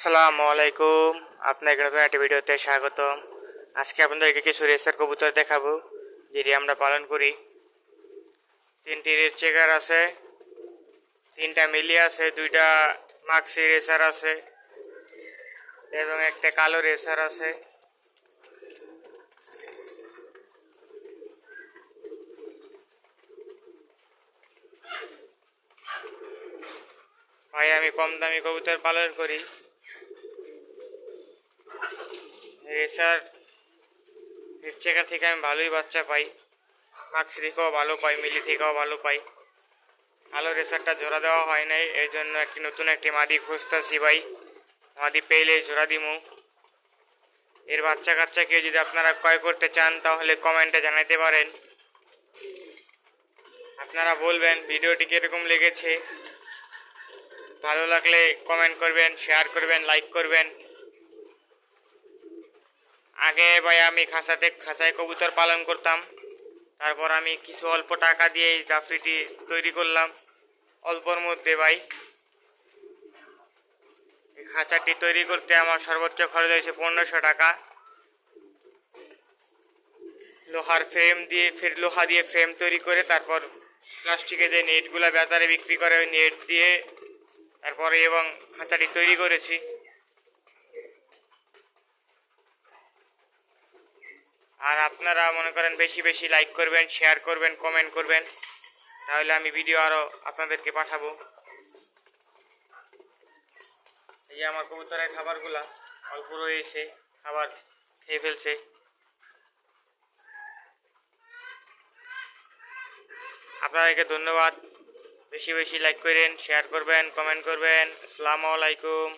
আসসালামু আলাইকুম। আপনাকে নতুন একটা ভিডিওতে স্বাগতম। আজকে আপনাদেরকে কিছু রেসার কবুতর দেখাবো, যেটি আমরা পালন করি। তিনটি রেস চেকার আছে, তিনটা মিলি আছে, দুইটা মাক্সি রেসার আছে, এবং একটা কালো রেসার আছে। ভাই, আমি কম দামি কবুতর পালন করি। রেসার চেকার থেকে আমি ভালোই বাচ্চা পাই। মাক্স থেকেও ভালো পাই, মিলি থেকেও ভালো পাই। আলো রেসারটা জোড়া দেওয়া হয় নাই এর জন্য একটি নতুন একটি মাদি খুঁজতেছি ভাই। মাদি পেলে জোড়া দিমু। এর বাচ্চা কাচ্চা কেউ যদি আপনারা ক্রয় করতে চান, তাহলে কমেন্টে জানাতে পারেন। আপনারা বলবেন, ভিডিওটি কীরকম লেগেছে? ভালো লাগলে কমেন্ট করবেন, শেয়ার করবেন, লাইক করবেন। আগে ভাই আমি খাঁচাতে খাঁচায় কবুতর পালন করতাম। তারপর আমি কিছু অল্প টাকা দিয়ে এই জাফরিটি তৈরি করলাম। অল্পর মধ্যে ভাই। এই খাঁচাটি তৈরি করতে আমার সর্বোচ্চ খরচ হয়েছে পনেরোশো টাকা। লোহার ফ্রেম দিয়ে, ফের লোহা দিয়ে ফ্রেম তৈরি করে তারপর প্লাস্টিকে যে নেটগুলো বেতারে বিক্রি করে ওই নেট দিয়ে তারপরে এবং খাঁচাটি তৈরি করেছি। আর আপনারা মনে করেন বেশি বেশি লাইক করবেন শেয়ার করবেন কমেন্ট করবেন, তাহলে আমি ভিডিও আরও আপনাদেরকে পাঠাবো। এই আমার কবুতরের খাবারগুলা, অল্প রয়েছে, খাবার খেয়ে ফেলছে। আপনাদেরকে ধন্যবাদ। বেশি বেশি লাইক করেন শেয়ার করবেন কমেন্ট করবেন। আসসালামু আলাইকুম।